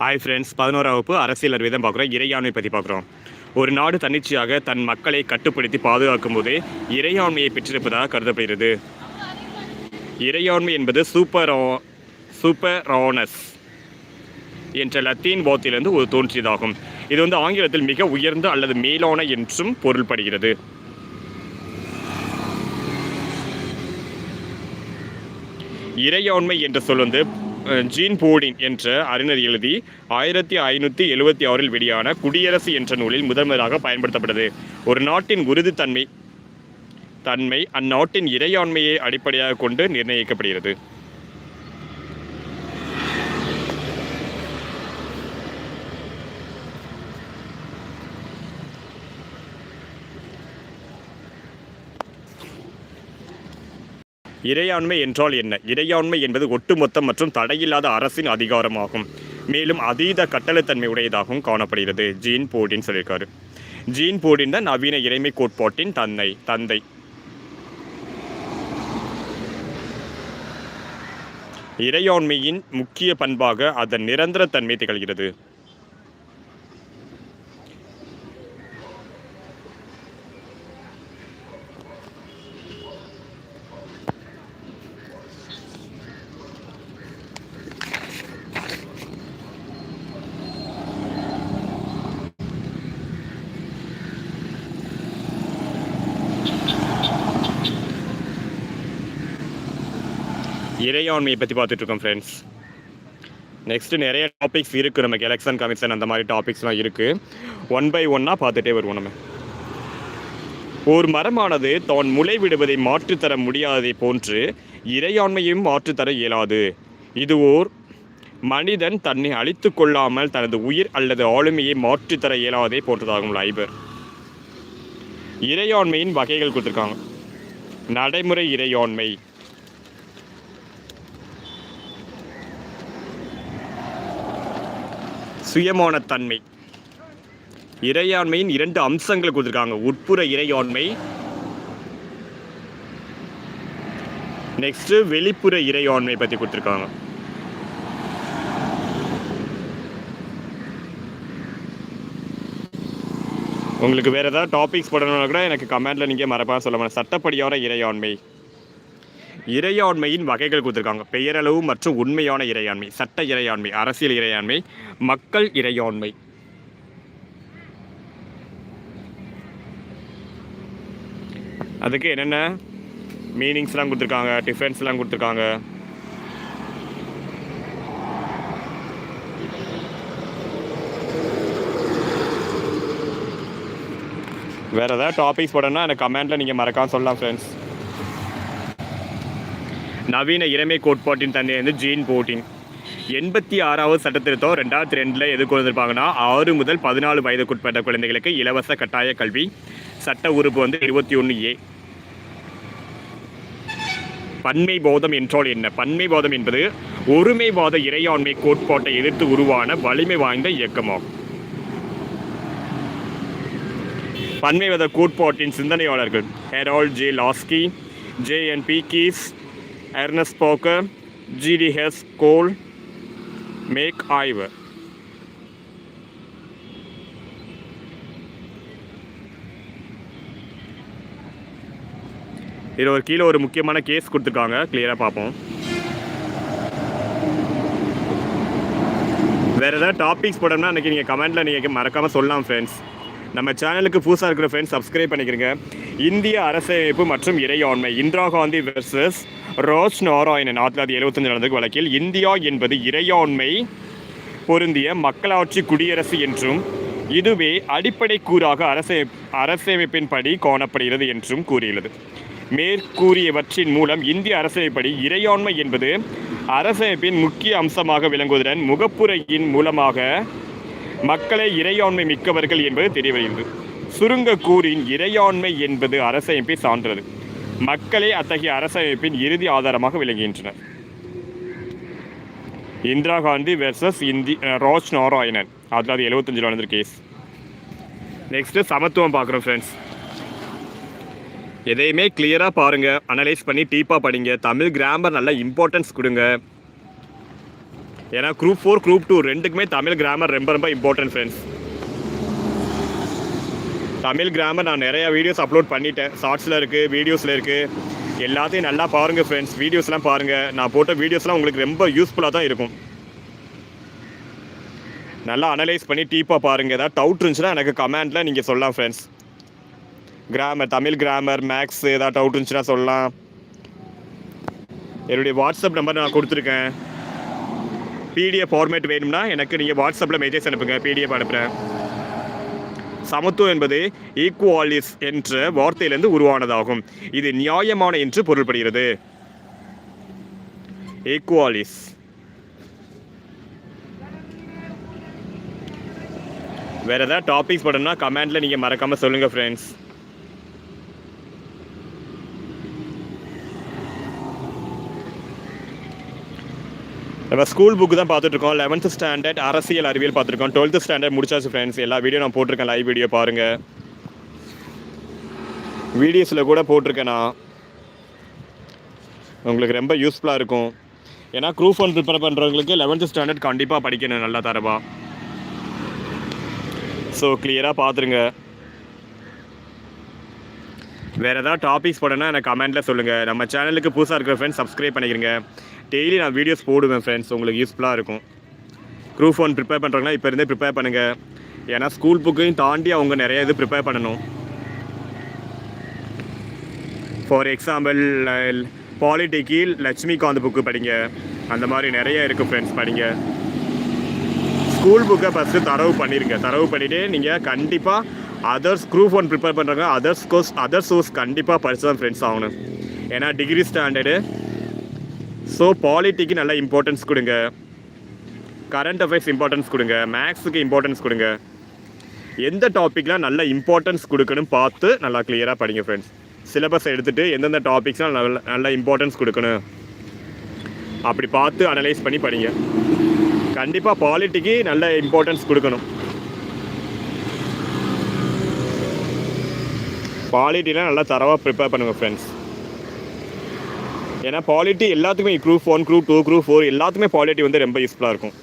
Hi friends பதினோரா வகுப்பு அரசியல் அறிவிதம் பார்க்குறோம். இறையாண்மை பற்றி பார்க்குறோம். ஒரு நாடு தன்னிச்சையாக தன் மக்களை கட்டுப்படுத்தி பாதுகாக்கும் போதே இறையாண்மையை பெற்றிருப்பதாக கருதப்படுகிறது. இறையாண்மை என்பது சூப்பர் சூப்பரானஸ் என்ற லத்தீன் வார்த்தையிலிருந்து ஒரு தோன்றியதாகும். இது வந்து ஆங்கிலத்தில் மிக உயர்ந்த அல்லது மேலான என்றும் பொருள்படுகிறது. இறையாண்மை என்ற சொல் வந்து ஜீன் போடின் என்ற அறிஞர் எழுதி ஆயிரத்தி ஐநூற்றி எழுபத்தி ஆறில் வெளியான குடியரசு என்ற நூலில் முதன்முதலாக பயன்படுத்தப்பட்டது. ஒரு நாட்டின் உறுதித்தன்மை தன்மை அந்நாட்டின் இறையாண்மையை அடிப்படையாக கொண்டு நிர்ணயிக்கப்படுகிறது. இறையாண்மை என்றால் என்ன? இறையாண்மை என்பது ஒட்டுமொத்த மற்றும் தடையில்லாத அரசின் அதிகாரமாகும். மேலும் அதீத கட்டளைத்தன்மை உடையதாகவும் காணப்படுகிறது. ஜீன் போடின் சொல்லியிருக்காரு. ஜீன் போடின் தான் நவீன இறைமை கோட்பாட்டின் தந்தை தந்தை. இறையாண்மையின் முக்கிய பண்பாக அதன் நிரந்தரத்தன்மை திகழ்கிறது. இறையாண்மையை பற்றி பார்த்துட்ருக்கோம் ஃப்ரெண்ட்ஸ் நெக்ஸ்ட்டு நிறைய டாபிக்ஸ் இருக்குது நமக்கு. எலெக்ஷன் கமிஷன் அந்த மாதிரி டாபிக்ஸ்லாம் இருக்குது ஒன் பை ஒன்னாக பார்த்துட்டே வருவோம் நம்ம. ஒரு மரமானது தான் முளை விடுவதை மாற்றுத்தர முடியாததை போன்று இறையாண்மையும் மாற்றுத்தர இயலாது. இது ஓர் மனிதன் தன்னை அழித்து கொள்ளாமல் தனது உயிர் அல்லது ஆளுமையை மாற்றுத்தர இயலாதே போன்றதாகும் லைபர். இறையாண்மையின் வகைகள் கொடுத்துருக்காங்க. நடைமுறை இறையாண்மை சுயமானத்தன்மை. இறையாண்மையின் இரண்டு அம்சங்கள் கொடுத்துருக்காங்க. உட்புற இறையாண்மை நெக்ஸ்ட் வெளிப்புற இறையாண்மை பற்றி கொடுத்துருக்காங்க. உங்களுக்கு வேறு ஏதாவது டாபிக்ஸ் போடணும்னா கூட எனக்கு கமெண்ட்டில் நீங்கள் மறப்பாக சொல்ல முடியும் சட்டப்படியான இறையாண்மை. இறையாண்மையின் வகைகள் கொடுத்துருக்காங்க. பெயரளவு மற்றும் உண்மையான இறையாண்மை சட்ட இறையாண்மை அரசியல் இறையாண்மை மக்கள் இறையாண்மை. அதுக்கு என்னென்ன மீனிங்ஸ்லாம் கொடுத்துருக்காங்க டிஃபென்ஸ்லாம் கொடுத்துருக்காங்க? வேறு ஏதாவது டாபிக்ஸ் போடணும்னா எனக்கு கமெண்ட்டில் நீங்கள் மறக்காமல் சொல்லலாம் ஃப்ரெண்ட்ஸ் நவீன இறைமை கோட்பாட்டின் தந்தை வந்து ஜீன் போட்டின். எண்பத்தி ஆறாவது சட்டத்திருத்தம் ரெண்டாயிரத்தி ரெண்டில் எது கொண்டிருப்பாங்கன்னா ஆறு முதல் பதினாலு வயதுக்குட்பட்ட குழந்தைகளுக்கு இலவச கட்டாய கல்வி சட்ட உறுப்பு வந்து இருபத்தி ஒன்று ஏ. பன்மை போதம் என்றால் என்ன? பன்மை போதம் என்பது ஒருமைவாத இறையாண்மை கோட்பாட்டை எதிர்த்து உருவான வலிமை வாய்ந்த இயக்கமாகும். பன்மைவாத கோட்பாட்டின் சிந்தனையாளர்கள் Harold J Laski J N Figgis Ernest Barker G D H Cole make ஆய்வு இதில் ஒரு கீழே ஒரு முக்கியமான கேஸ் கொடுத்துருக்காங்க. கிளியராக பார்ப்போம். வேறு ஏதாவது டாபிக்ஸ் போடணும்னா அன்றைக்கி நீங்கள் கமெண்ட்டில் நீங்கள் மறக்காமல் சொல்லலாம் ஃப்ரெண்ட்ஸ் நம்ம சேனலுக்கு புதுசாக இருக்கிற ஃப்ரெண்ட்ஸ் சப்ஸ்கிரைப் பண்ணிக்கிறங்க இந்திய அரசமைப்பு மற்றும் இறையாண்மை இந்திரா காந்தி வெர்சஸ் ரோஸ் நாராயணன் ஆயிரத்தி தொள்ளாயிரத்தி எழுபத்தஞ்சு நடந்த வழக்கில் இந்தியா என்பது இறையாண்மை பொருந்திய மக்களாட்சி குடியரசு என்றும் இதுவே அடிப்படை கூறாக அரசை அரசமைப்பின்படி காணப்படுகிறது என்றும் கூறியுள்ளது. மேற்கூறியவற்றின் மூலம் இந்திய அரசமைப்படி இறையாண்மை என்பது அரசமைப்பின் முக்கிய அம்சமாக விளங்குவதுடன் முகப்புரையின் மூலமாக மக்களை இறையாண்மை மிக்கவர்கள் என்பது தெரியவருகிறது. சுருங்க கூறின் இறையாண்மை என்பது அரசமைப்பை சான்றது மக்களே அத்தகைய அரசமைப்பின் இறுதி ஆதாரமாக விளங்குகின்றனர் இந்திரா காந்தி வெர்சஸ் இந்தி ரோஜ் நாராயணன். ஆயிரத்தி தொள்ளாயிரத்தி எழுபத்தஞ்சில் நடந்த கேஸ் நெக்ஸ்ட்டு சமத்துவம் பார்க்குறோம் ஃப்ரெண்ட்ஸ் எதையுமே கிளியராக பாருங்கள் அனலைஸ் பண்ணி டீப்பாக படிங்க. தமிழ் கிராமர் நல்ல இம்பார்ட்டன்ஸ் கொடுங்க. ஏன்னா குரூப் ஃபோர் குரூப் டூ ரெண்டுக்குமே தமிழ் கிராமர் ரொம்ப ரொம்ப இம்பார்ட்டன்ட் ஃப்ரெண்ட்ஸ் தமிழ் கிராமர் நான் நிறைய வீடியோஸ் அப்லோட் பண்ணிட்டேன். ஷார்ட்ஸில் இருக்குது வீடியோஸில் இருக்குது எல்லாத்தையும் நல்லா பாருங்கள் ஃப்ரெண்ட்ஸ் வீடியோஸ்லாம் பாருங்கள் நான் போட்ட வீடியோஸ்லாம் உங்களுக்கு ரொம்ப யூஸ்ஃபுல்லாக தான் இருக்கும். நல்லா அனலைஸ் பண்ணி டீப்பாக பாருங்கள் ஏதாவது டவுட் இருந்துச்சுன்னா எனக்கு கமெண்ட்டில் நீங்கள் சொல்லலாம் friends grammar Tamil grammar maths ஏதாவது டவுட் இருந்துச்சுன்னா சொல்லலாம். என்னுடைய வாட்ஸ்அப் நம்பர் நான் கொடுத்துருக்கேன். பிடிஎஃப் ஃபார்மேட் வேணும்னா எனக்கு நீங்கள் வாட்ஸ்அப்பில் மெசேஜ் அனுப்புங்க. பிடிஎஃப் அனுப்புகிறேன் சமத்துவம் என்பது ஈக்குவாலிஸ் என்ற வார்த்தையிலிருந்து உருவானதாகும். இது நியாயமான என்று பொருள்படுகிறது. ஈக்குவாலிஸ் வேறு ஏதாவது டாபிக்ஸ் போடணும்னா கமெண்ட்டில் நீங்கள் மறக்காமல் சொல்லுங்கள் ஃப்ரெண்ட்ஸ் நம்ம ஸ்கூல் புக்கு தான் பார்த்துட்ருக்கோம் லெவன்த் ஸ்டாண்டர்ட் அரசியல் அறிவியல் பார்த்துருக்கோம் டுவெல்த் ஸ்டாண்டர்ட் முடிச்சாச்சு ஃப்ரெண்ட்ஸ் எல்லா வீடியோ நான் போட்டிருக்கேன் லைவ் வீடியோ பாருங்கள் வீடியோஸில் கூட போட்டிருக்கேன் நான். உங்களுக்கு ரொம்ப யூஸ்ஃபுல்லாக இருக்கும். ஏன்னா குரூப் ஒன் ப்ரிப்பேர் பண்ணுறவங்களுக்கு லெவன்த் ஸ்டாண்டர்ட் கண்டிப்பாக படிக்கணும் நல்லா தரவா. ஸோ கிளியராக பார்த்துருங்க வேறு ஏதாவது டாபிக்ஸ் போடணும்னா எனக்கு கமெண்ட்டில் சொல்லுங்கள் நம்ம சேனலுக்கு புதுசாக இருக்கிற ஃப்ரெண்ட்ஸ் சப்ஸ்கிரைப் பண்ணிக்கிறங்க டெய்லி நான் வீடியோஸ் போடுவேன் ஃப்ரெண்ட்ஸ் உங்களுக்கு யூஸ்ஃபுல்லாக இருக்கும். குரூப் ஒன் ப்ரிப்பேர் பண்ணுறாங்கன்னா இப்போ இருந்தே ப்ரிப்பேர் பண்ணுங்கள் ஏன்னா ஸ்கூல் புக்கையும் தாண்டி அவங்க நிறைய இது ப்ரிப்பேர் பண்ணணும். ஃபார் எக்ஸாம்பிள் பாலிடெக்கில் லட்சுமிகாந்த் புக்கு படிங்க. அந்த மாதிரி நிறைய இருக்குது ஃப்ரெண்ட்ஸ் படிங்க. ஸ்கூல் புக்கை ஃபஸ்ட்டு தரவு பண்ணிடுங்க தரவு பண்ணிவிட்டு நீங்கள் கண்டிப்பாக அதர்ஸ் குரூப் ஒன் ப்ரிப்பேர் பண்ணுறாங்க அதர்ஸ் கோர்ஸ் அதர் சோர்ஸ் கண்டிப்பாக படிச்சு தான் ஃப்ரெண்ட்ஸ் ஆகணும். ஏன்னா டிகிரி ஸ்டாண்டர்டு ஸோ பாலிட்டிக்கு நல்ல இம்பார்ட்டன்ஸ் கொடுங்க. கரண்ட் அஃபேர்ஸ் இம்பார்ட்டன்ஸ் கொடுங்க. மேக்ஸுக்கு இம்பார்ட்டன்ஸ் கொடுங்க. எந்த டாப்பிக்லாம் நல்ல இம்பார்ட்டன்ஸ் கொடுக்கணும் பார்த்து நல்லா கிளியராக படிங்க ஃப்ரெண்ட்ஸ் சிலபஸ் எடுத்துகிட்டு எந்தெந்த டாபிக்ஸ்லாம் நல்ல நல்ல இம்பார்ட்டன்ஸ் கொடுக்கணும். அப்படி பார்த்து அனலைஸ் பண்ணி படிங்க. கண்டிப்பாக பாலிட்டிக்கு நல்ல இம்பார்ட்டன்ஸ் கொடுக்கணும். பாலிட்டிலாம் நல்லா தரவாக ப்ரிப்பேர் பண்ணுங்கள் ஃப்ரெண்ட்ஸ் ஏன்னா பாலிட்டி எல்லாத்துக்குமே group one group two group four எல்லாத்துக்குமே பாலிட்டி வந்து ரொம்ப யூஸ்ஃபுல்லாக இருக்கும்.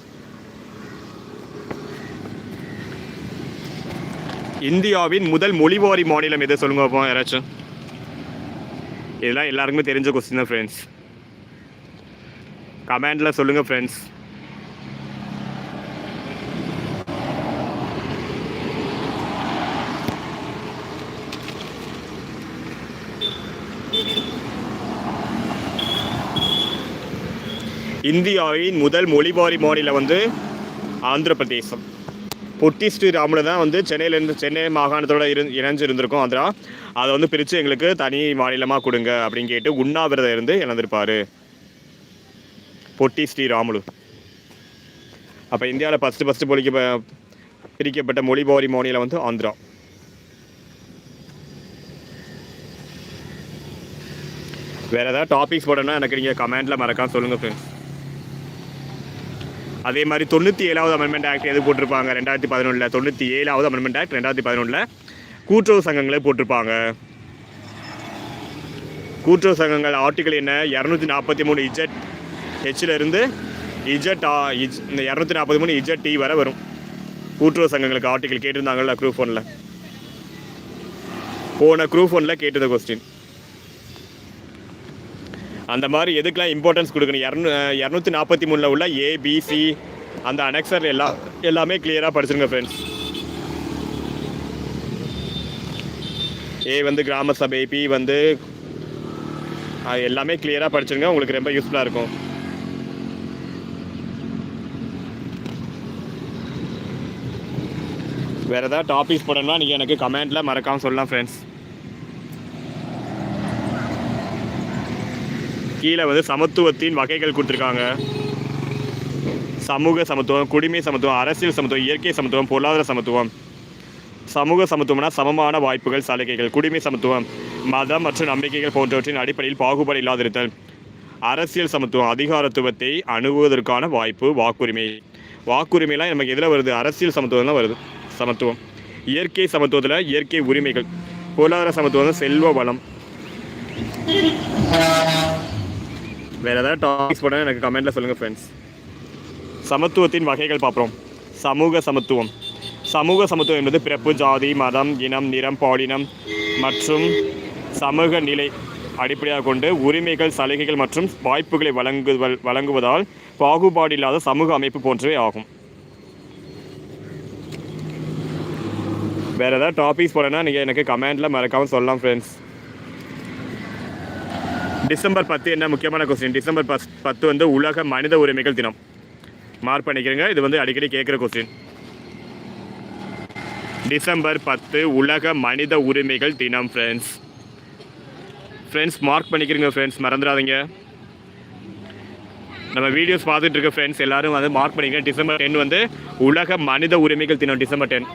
இந்தியாவின் முதல் மொழிவாரி மாநிலம் எதை சொல்லுங்க பார்ப்போம் யாராச்சும்? இதெல்லாம் எல்லாருக்குமே தெரிஞ்ச கொஸ்டின் தான் ஃப்ரெண்ட்ஸ் கமெண்டில் சொல்லுங்கள் ஃப்ரெண்ட்ஸ் இந்தியாவின் முதல் மொழிபாரி மாநிலம் வந்து ஆந்திர பிரதேசம் பொட்டி ஸ்ரீராமில் தான் வந்து சென்னையிலேருந்து சென்னை மாகாணத்தோட இரு இணைஞ்சு இருந்திருக்கும் ஆந்திரா. அதை வந்து பிரித்து எங்களுக்கு தனி மாநிலமாக கொடுங்க அப்படின்னு கேட்டு உண்ணாவிரதம் இருந்து இழந்திருப்பார் பொட்டி ஸ்ரீராமுலு அப்போ இந்தியாவில் ஃபஸ்ட்டு ஃபஸ்ட்டு பொழிக்க பிரிக்கப்பட்ட மொழிபோரி மாநிலம் வந்து ஆந்திரா. வேறு ஏதாவது டாபிக்ஸ் போடணும்னா எனக்கு நீங்கள் கமெண்ட்டில் மறக்காம சொல்லுங்கள் ஃப்ரெண்ட்ஸ் அதே மாதிரி தொண்ணூற்றி ஏழாவது அமெண்ட்மெண்ட் ஆக்ட் எது போட்டிருப்பாங்க? ரெண்டாயிரத்தி பதினொன்றில் தொண்ணூற்றி ஏழாவது அமெண்ட்மெண்ட் ஆக்ட் ரெண்டாயிரத்தி பதினொன்றில் கூட்டுறவு சங்கங்களை போட்டிருப்பாங்க. கூட்டுறவு சங்கங்கள் ஆர்டிக்கல் என்ன? இரநூத்தி நாற்பத்தி மூணு இஜெட் ஹெச்சிலிருந்து இஜட் இஜெட் ஆ இஜ் இந்த இரநூத்தி நாற்பத்தி மூணு இஜெட் டி வரை வரும். கூட்டுறவு சங்கங்களுக்கு ஆர்டிக்கல் கேட்டிருந்தாங்கல்ல குரூப் ஒனில் போன குரூப் ஒனில் கேட்டது கொஸ்டின் அந்த மாதிரி எதுக்கெல்லாம் இம்பார்ட்டன்ஸ் கொடுக்கணும்? இரநூ இரநூத்தி நாற்பத்தி மூணில் உள்ள ஏபிசி அந்த அனெக்சர் எல்லா எல்லாமே கிளியராக படிச்சிருங்க ஃப்ரெண்ட்ஸ் ஏ வந்து கிராம சபை பி வந்து அது எல்லாமே கிளியராக படிச்சிருங்க உங்களுக்கு ரொம்ப யூஸ்ஃபுல்லாக இருக்கும். வேறு ஏதாவது டாபிக்ஸ் போடணும்னா நீங்கள் எனக்கு கமெண்ட்டில் மறக்காமல் சொல்லலாம் ஃப்ரெண்ட்ஸ் கீழே வந்து சமத்துவத்தின் வகைகள் கொடுத்துருக்காங்க. சமூக சமத்துவம் குடிமை சமத்துவம் அரசியல் சமத்துவம் இயற்கை சமத்துவம் பொருளாதார சமத்துவம். சமூக சமத்துவம்னா சமமான வாய்ப்புகள் சலுகைகள் குடிமை சமத்துவம் மதம் மற்றும் நம்பிக்கைகள் போன்றவற்றின் அடிப்படையில் பாகுபாடு இல்லாதிருத்தல். அரசியல் சமத்துவம் அதிகாரத்துவத்தை அணுகுவதற்கான வாய்ப்பு வாக்குரிமை. வாக்குரிமைலாம் நமக்கு எதில் வருது? அரசியல் சமத்துவம் தான் வருது. சமத்துவம். இயற்கை சமத்துவத்தில் இயற்கை உரிமைகள். பொருளாதார சமத்துவம் செல்வ வளம். வேறு ஏதாவது டாபிக்ஸ் போட்டால் எனக்கு கமெண்ட்டில் சொல்லுங்கள் ஃப்ரெண்ட்ஸ் சமத்துவத்தின் வகைகள் பார்ப்போம். சமூக சமத்துவம். சமூக சமத்துவம் என்பது பிறப்பு ஜாதி மதம் இனம் நிறம் பாலினம் மற்றும் சமூக நிலை அடிப்படையாக கொண்டு உரிமைகள் சலுகைகள் மற்றும் வாய்ப்புகளை வழங்கு வழங்குவதால் பாகுபாடு இல்லாத சமூக அமைப்பு போன்றவை ஆகும். வேறு ஏதாவது டாபிக்ஸ் போடனா நீங்கள் எனக்கு கமெண்ட்டில் மறக்காமல் சொல்லலாம் ஃப்ரெண்ட்ஸ் டிசம்பர் பத்து என்ன முக்கியமான கொஸ்டின் டிசம்பர் பஸ் பத்து வந்து உலக மனித உரிமைகள் தினம். மார்க் பண்ணிக்கிறேங்க. இது வந்து அடிக்கடி கேட்குற கொஸ்டின் டிசம்பர் பத்து உலக மனித உரிமைகள் தினம் ஃப்ரெண்ட்ஸ் ஃப்ரெண்ட்ஸ் மார்க் பண்ணிக்கிறீங்க ஃப்ரெண்ட்ஸ் மறந்துடாதீங்க. நம்ம வீடியோஸ் பார்த்துட்டு இருக்க ஃப்ரெண்ட்ஸ் எல்லாரும் வந்து மார்க் பண்ணிக்கிறேன் டிசம்பர் டென் வந்து உலக மனித உரிமைகள் தினம் டிசம்பர் டென்